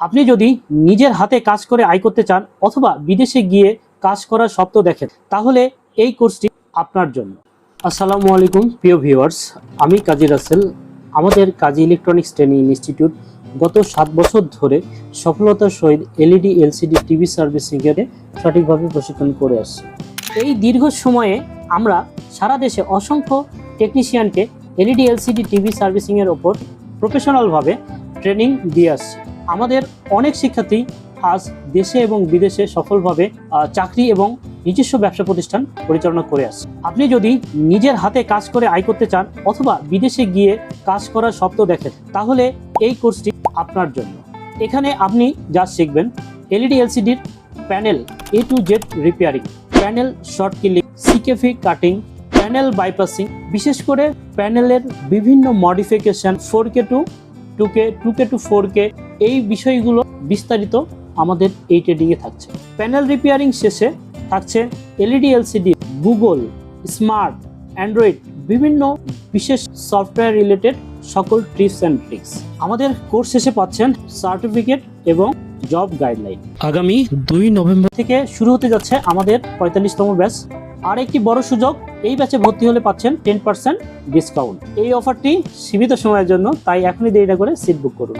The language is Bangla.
আপনি যদি নিজের হাতে কাজ করে আয় করতে চান অথবা বিদেশে গিয়ে কাজ করার স্বপ্ন দেখেন, তাহলে এই কোর্সটি আপনার জন্য। আসসালামু আলাইকুম, প্রিয় ভিউয়ার্স। আমি কাজী রাসেল। আমাদের কাজী ইলেকট্রনিক্স ট্রেনিং ইনস্টিটিউট গত সাত বছর ধরে সফলতার সহিত এলইডি, এলসিডি, টিভি সার্ভিসিংয়ের সঠিকভাবে প্রশিক্ষণ করে আসছে। এই দীর্ঘ সময়ে আমরা সারা দেশে অসংখ্য টেকনিশিয়ানকে এলইডি, এলসিডি, টিভি সার্ভিসিংয়ের ওপর প্রফেশনালভাবে ট্রেনিং দিয়ে আসছে। আমাদের অনেক শিক্ষার্থী আজ দেশে এবং বিদেশে সফলভাবে চাকরি এবং নিজস্ব ব্যবসা প্রতিষ্ঠান পরিচালনা করে আসছে। আপনি যদি নিজের হাতে কাজ করে আয় করতে চান অথবা বিদেশে গিয়ে কাজ করার স্বপ্ন দেখেন, তাহলে এই কোর্সটি আপনার জন্য। এখানে আপনি যা শিখবেন, LED এলসিডির panel A to Z repairing panel short killing সিকেফি cutting panel bypassing বিশেষ করে প্যানেলের বিভিন্ন modification four K to two K to K to four K এই বিষয়গুলো বিস্তারিত আমাদের এই ট্রেডিংয়ে থাকছে। প্যানেল রিপেয়ারিং শেষে থাকছে LED, LCD, Google, smart, Android, বিভিন্ন বিশেষ সফটওয়্যার রিলেটেড সকল টিপস অ্যান্ড ট্রিক্স। আমাদের কোর্স শেষে পাচ্ছেন সার্টিফিকেট এবং জব গাইডলাইন। আগামী দুই নভেম্বর থেকে শুরু হতে যাচ্ছে আমাদের পঁয়তাল্লিশতম ব্যাচ। আর একটি বড় সুযোগ, এই ব্যাচে ভর্তি হলে পাচ্ছেন টেন পার্সেন্ট ডিসকাউন্ট। এই অফারটি সীমিত সময়ের জন্য, তাই এখনই দেরি না করে সিট বুক করুন।